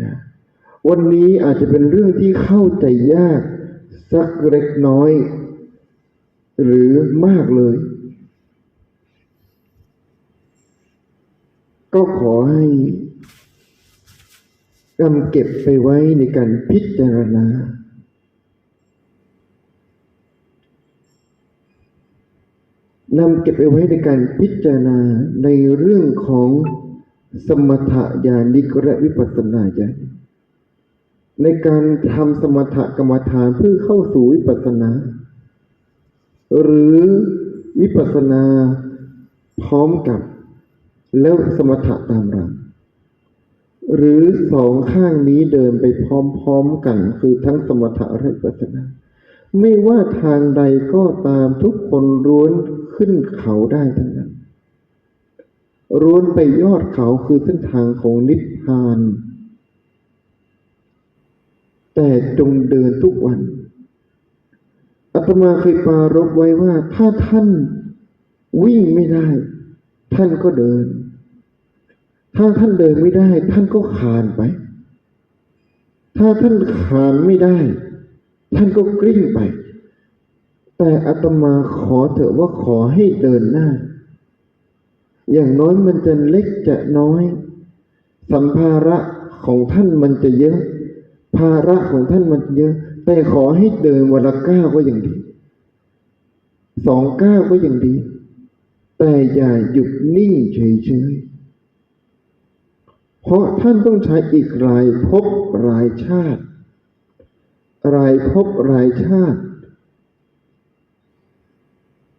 นะวันนี้อาจจะเป็นเรื่องที่เข้าใจยากสักเล็กน้อย หรือมากเลย ก็ขอให้กำเก็บไปไว้ในการพิจารณา นำเก็บไปไว้ในการพิจารณาในเรื่องของ สมถะญาณิกและวิปัสสนาญาณในการทำสมถกรรมฐานเพื่อเข้าสู่วิปัสสนา หรือวิปัสสนาพร้อมกับ แล้วสมถะตามหลังหรือสองข้างนี้เดินไปพร้อมๆกัน คือทั้งสมถะและวิปัสสนา ไม่ว่าทางใดก็ตามทุกคนร้วนขึ้นเขาได้ทั้งนั้น ร้วนไปยอดเขาคือเส้นทางของนิพพาน แต่จงเดินทุกวันอาตมาเคยปารบไว้ว่า ถ้าท่านวิ่งไม่ได้ ท่านก็เดิน ถ้าท่านเดินไม่ได้ ท่านก็คานไป ถ้าท่านคานไม่ได้ ท่านก็กลิ้งไป แต่อาตมาขอเถอะว่าขอให้เดินหน้า อย่างน้อยมันจะเล็กจะน้อย สัมภาระของท่านมันจะเยอะ ภาระของท่านมันเยอะ แต่ขอให้เดินวันละก้าวก็ยังดี สองก้าวก็ยังดี แต่อย่าหยุดนิ่งเฉยๆ เพราะท่านต้องใช้อีกหลายภพหลายชาติ รายภพรายชาติ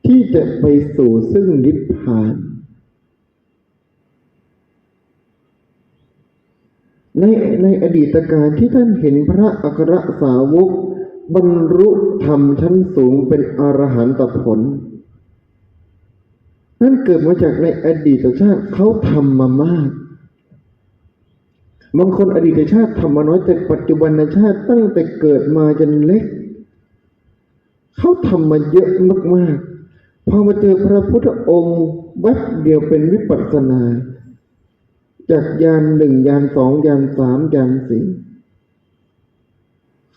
ที่จะไปสู่ซึ่งนิพพาน ในในอดีตการที่ท่านเห็นพระอัครสาวก บรรลุธรรมชั้นสูงเป็นอรหันตผล นั่นเกิดมาจากในอดีตชาติเขาทำมามาก บางคนอดีตชาติทำมาน้อยแต่ปัจจุบันชาติตั้งแต่เกิดมาจนเล็ก เขาทำมาเยอะมากๆพอมาเจอพระพุทธองค์แวบเดียวเป็นวิปัสสนา จากยานหนึ่งยานสองยานสามยานสี่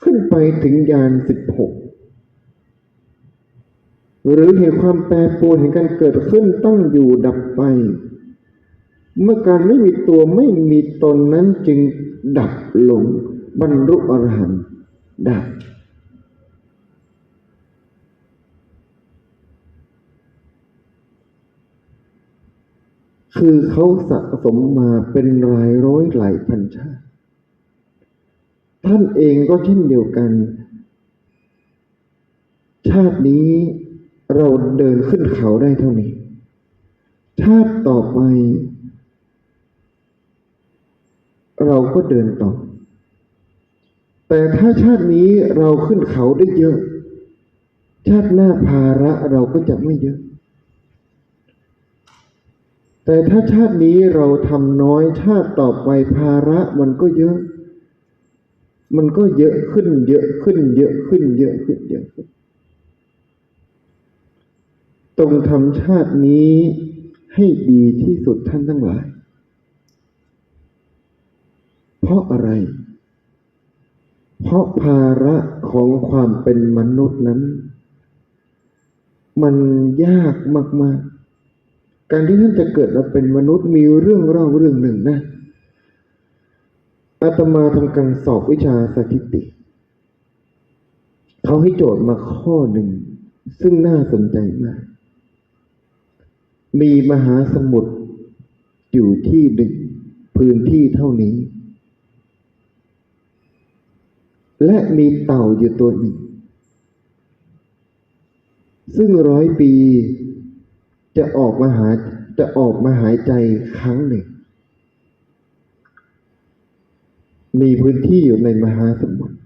ขึ้นไปถึงยานสิบหกหรือเห็นความแปรปรวนเห็นการเกิดขึ้นตั้งอยู่ดับไป เมื่อการไม่มีตัวไม่มีตนนั้นจึงดับลง บรรลุอรหันต์ดั คือเขาสะสมมาเป็นหลายร้อยหลายพันชาติ ท่านเองก็เช่นเดียวกัน ชาตินี้เราเดินขึ้นเขาได้เท่านี้ ชาติต่อไป เราก็เดินต่อ แต่ถ้าชาตินี้เราขึ้นเขาได้เยอะ ชาติหน้าภาระเราก็จะไม่เยอะ แต่ถ้าชาตินี้เราทำน้อยชาติต่อไปภาระมันก็เยอะ มันก็เยอะขึ้น เยอะขึ้น เยอะขึ้น เยอะขึ้นเยอะขึ้นตรงทำชาตินี้ให้ดีที่สุดท่านทั้งหลาย เพราะอะไร เพราะภาระของความเป็นมนุษย์นั้น มันยากมาก ๆ การที่ท่านจะเกิดมาเป็นมนุษย์มีเรื่องเล่าเรื่องหนึ่งนะอาตมาทำการสอบวิชาสถิติ เขาให้โจทย์มาข้อหนึ่ง ซึ่งน่าสนใจมาก มีมหาสมุทรอยู่ที่หนึ่งพื้นที่เท่านี้ และมีเต่าอยู่ตัวหนึ่ง ซึ่งร้อยปี จะออกมาหาจะออกมาหายใจครั้งหนึ่ง มีพื้นที่อยู่ในมหาสมุทร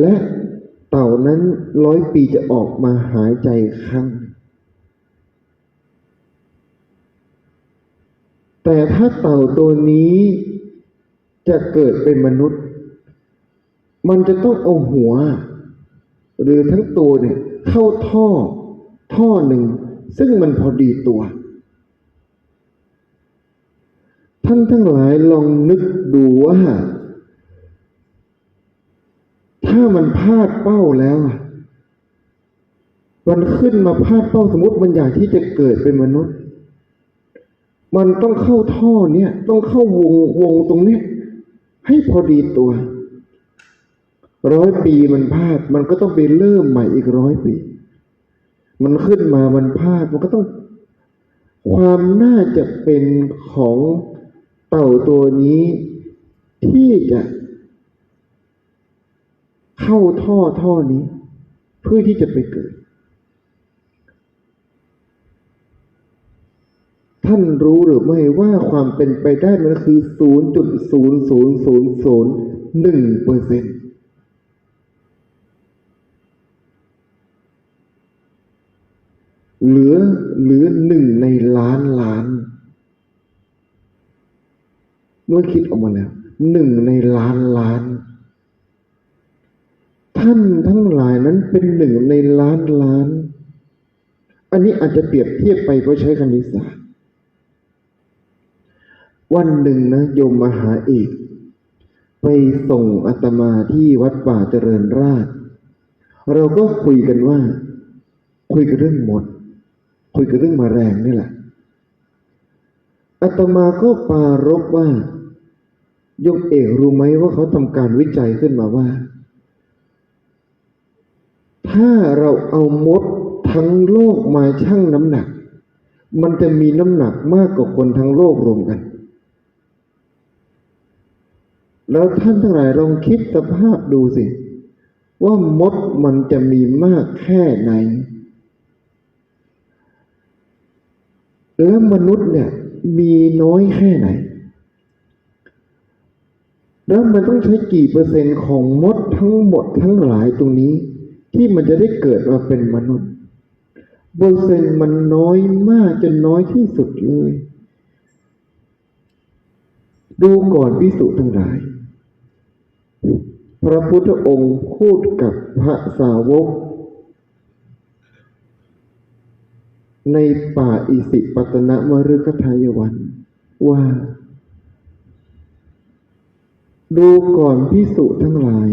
และเต่านั้นร้อยปีจะออกมาหายใจครั้งหนึ่งแต่ถ้าเต่าตัวนี้จะเกิดเป็นมนุษย์ มันจะต้องเอาหัว หรือทั้งตัวเนี่ยเข้าท่อ ท่อหนึ่ง ซึ่งมันพอดีตัว ท่านทั้งหลายลองนึกดูว่า ถ้ามันพลาดเป้าแล้วมันขึ้นมาพลาดเป้าสมมติมันอยากที่จะเกิดเป็นมนุษย์ มันต้องเข้าท่อเนี่ย ต้องเข้าวงวงตรงนี้ให้พอดีตัว ร้อยปีมันพลาด มันก็ต้องไปเริ่มใหม่อีกร้อยปี มันขึ้นมามันพลาดมันก็ต้อง ความน่าจะเป็นของเต่าตัวนี้ ที่จะ เข้าท่อท่อนี้ เพื่อที่จะไปเกิด ท่านรู้หรือไม่ว่าความเป็นไปได้มันคือ 0.00001เปอร์เซ็นต์ หลือเหลือหนึ่งในล้านล้าน เมื่อคิดออกมาแล้วหนึ่งในล้านล้าน ท่านทั้งหลายนั้นเป็นหนึ่งในล้านล้าน อันนี้อาจจะเปรียบเทียบไปเพราะใช้คณิตศาสตร์วันหนึ่งนะโยมมหาเอกไปส่งอาตมาที่วัดป่าเจริญราษฎร์เราก็คุยกันว่า คุยกันเรื่องหมด คุยกันเรื่องมาแรงนี่แหละอาตมาก็ปารบว่ายมเอกรู้ไหมว่าเขาทำการวิจัยขึ้นมาว่า ถ้าเราเอามดทั้งโลกมาชั่งน้ำหนัก มันจะมีน้ำหนักมากกว่าคนทั้งโลกรวมกัน แล้วท่านทั้งหลายลองคิดสภาพดูสิ ว่ามดมันจะมีมากแค่ไหน แล้วมนุษย์เนี่ยมีน้อยแค่ไหน แล้วมันต้องใช้กี่เปอร์เซ็นต์ของมดทั้งหมดทั้งหลายตรงนี้ ที่มันจะได้เกิดมาเป็นมนุษย์ เปอร์เซ็นต์มันน้อยมากจนน้อยที่สุดเลย ดูก่อนพิสุทั้งหลาย พระพุทธองค์พูดกับพระสาวก ในป่าอิสิปตนมฤคทายวัน ว่า ดูก่อนพิสุทั้งหลาย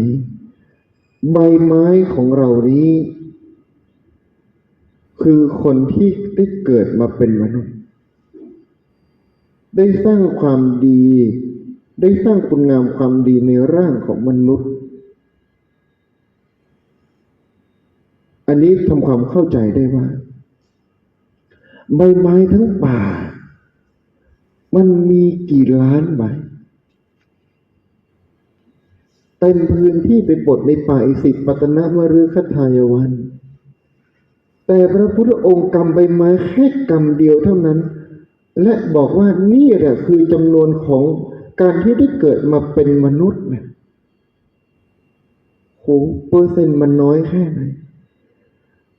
ใบไม้ของเรานี้ คือคนที่ได้เกิดมาเป็นมนุษย์ ได้สร้างความดี ได้สร้างคุณงามความดีในร่างของมนุษย์ อันนี้ทำความเข้าใจได้ว่า ใบไม้ทั้งป่า มันมีกี่ล้านใบเต็มพื้นที่ไปบดในป่าอิสิปตนะมฤคทายวัน แต่พระพุทธองค์กำใบไม้แค่กำเดียวเท่านั้น และบอกว่านี่แหละคือจำนวนของการที่ได้เกิดมาเป็นมนุษย์นะโหเปอร์เซ็นต์มันน้อยแค่ไหน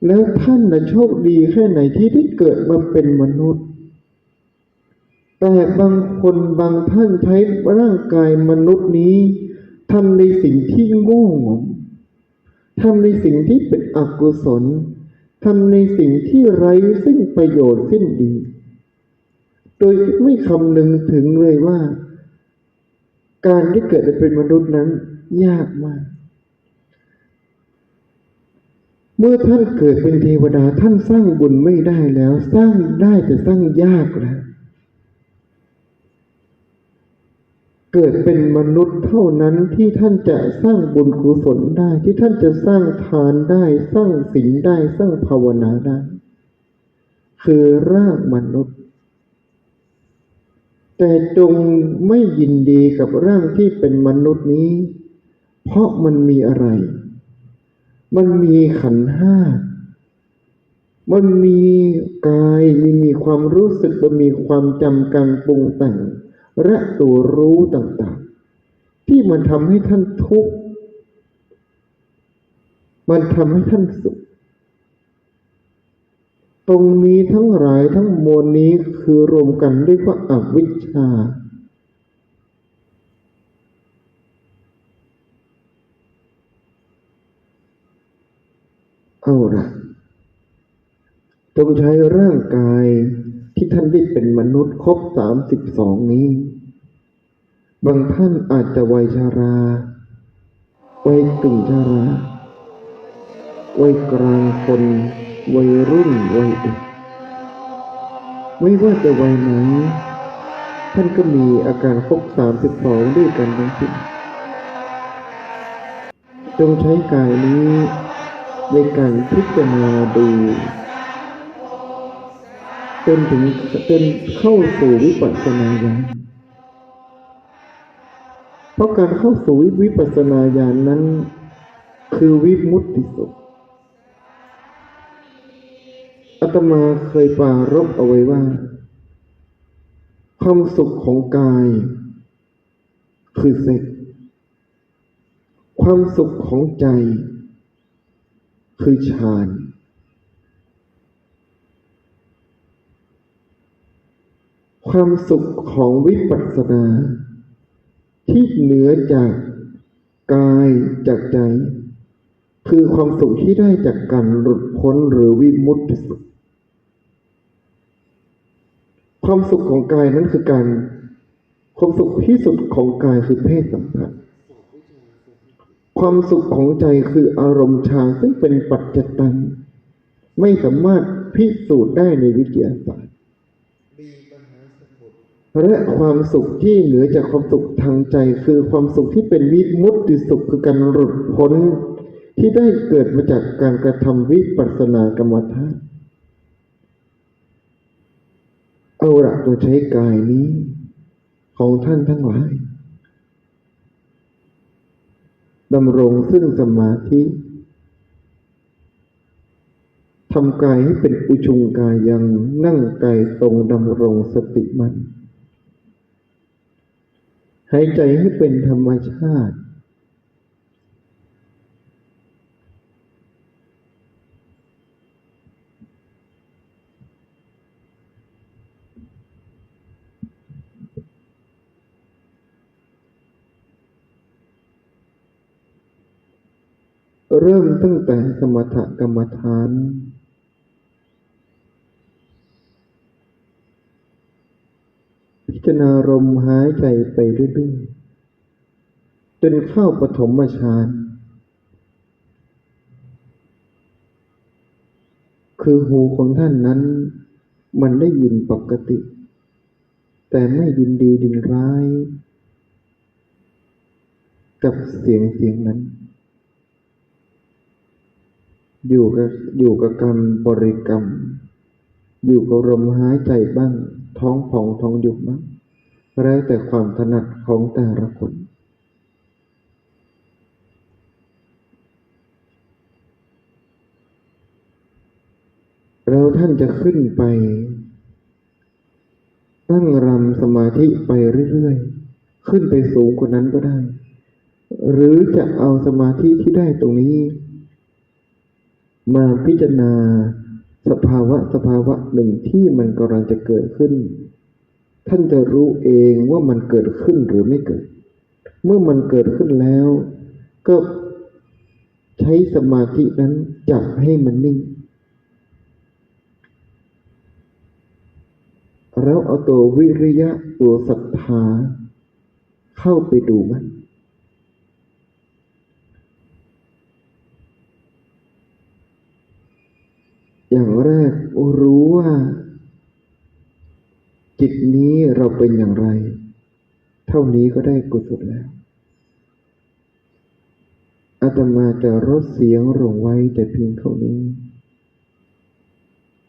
แล้วท่านนะโชคดีแค่ไหนที่ได้เกิดมาเป็นมนุษย์ แต่บางคนบางท่านใช้ร่างกายมนุษย์นี้ทำในสิ่งที่โง่งมทำในสิ่งที่เป็นอกุศลทำในสิ่งที่ไร้ซึ่งประโยชน์สิ้นดี โดยไม่คำนึงถึงเลยว่า การที่เกิดเป็นมนุษย์นั้นยากมาก เมื่อท่านเกิดเป็นเทวดาท่านสร้างบุญไม่ได้แล้ว สร้างได้แต่สร้างยากแล้วเกิดเป็นมนุษย์เท่านั้นที่ท่านจะสร้างบุญกุศลได้ที่ท่านจะสร้างทานได้สร้างศีลได้สร้างภาวนาได้ คือร่างมนุษย์ แต่จงไม่ยินดีกับร่างที่เป็นมนุษย์นี้ เพราะมันมีอะไร มันมีขันธ์ห้า มันมีกายมีมีความรู้สึกมันมีความจำการปรุงแต่ง และตัวรู้ต่างๆ ที่มันทำให้ท่านทุกข์ มันทำให้ท่านสุข ตรงนี้ทั้งหลายทั้งมวลนี้คือรวมกันเรียกว่าอวิชชา เอาละจงใช้ร่างกายที่ท่านได้เป็นมนุษย์ครบสามสิบสองนี้ บางท่านอาจจะวัยชาราวัยกึ่งชาราวัยกลางคนวัยรุ่นวัยเด็กไม่ว่าจะวัยไหนท่านก็มีอาการครบสามสิบสองด้วยกันทั้งสิ้นจงใช้กายนี้ ในการพิจารณาดูจนถึงจนเข้าสู่วิปัสสนาญาณเพราะการเข้าสู่วิปัสสนาญาณนั้น คือวิมุตติสุขอาตมาเคยปารบเอาไว้ว่า ความสุขของกาย คือเซ็กความสุขของใจ คือฌานความสุขของวิปัสสนา ที่เหนือจากกายจากใจ คือความสุขที่ได้จากการหลุดพ้นหรือวิมุตติสุข ความสุขของกายนั้นคือการ ความสุขที่สุดของกายคือเพศสัมพันธ์ ความสุขของใจคืออารมณ์ฌานซึ่งเป็นปัจจตัง ไม่สามารถพิสูจน์ได้ในวิทยาศาสตร์และความสุขที่เหนือจากความสุขทางใจ คือความสุขที่เป็นวิมุตติสุขคือการหลุดพ้น ที่ได้เกิดมาจากการกระทำวิปัสสนากรรมฐานเอาละตัวใช้กายนี้ ของท่านทั้งหลาย ดำรงซึ่งสมาธิทำกายให้เป็นอุชุงกายยังนั่งกายตรงดำรงสติมัน่นหายใจให้เป็นธรรมชาติ เริ่มตั้งแต่สมถกรรมฐาน พิจารณาลมหายใจไปเรื่อยๆจนเข้าปฐมฌานคือหูของท่านนั้น มันได้ยินปกติ แต่ไม่ยินดีดินร้าย กับเสียงเสียงนั้น อยู่กับอยู่กับกรรมบริกรรม อยู่กับลมหายใจบ้าง ท้องผ่องท้องยุบบ้างแล้วแต่ความถนัดของแต่ละคนแล้วท่านจะขึ้นไป ตั้งรำสมาธิไปเรื่อยๆ ขึ้นไปสูงกว่านั้นก็ได้ หรือจะเอาสมาธิที่ได้ตรงนี้ มาพิจารณาสภาวะสภาวะหนึ่งที่มันกำลังจะเกิดขึ้น ท่านจะรู้เองว่ามันเกิดขึ้นหรือไม่เกิด เมื่อมันเกิดขึ้นแล้ว ก็ใช้สมาธินั้นจับให้มันนิ่ง แล้วเอาตัววิริยะตัวศรัทธาเข้าไปดูมัน อย่างแรกรู้ว่า จิตนี้เราเป็นอย่างไร เท่านี้ก็ได้กุศลแล้วอาตมาจะลดเสียงลงไว้แต่เพียงเท่านี้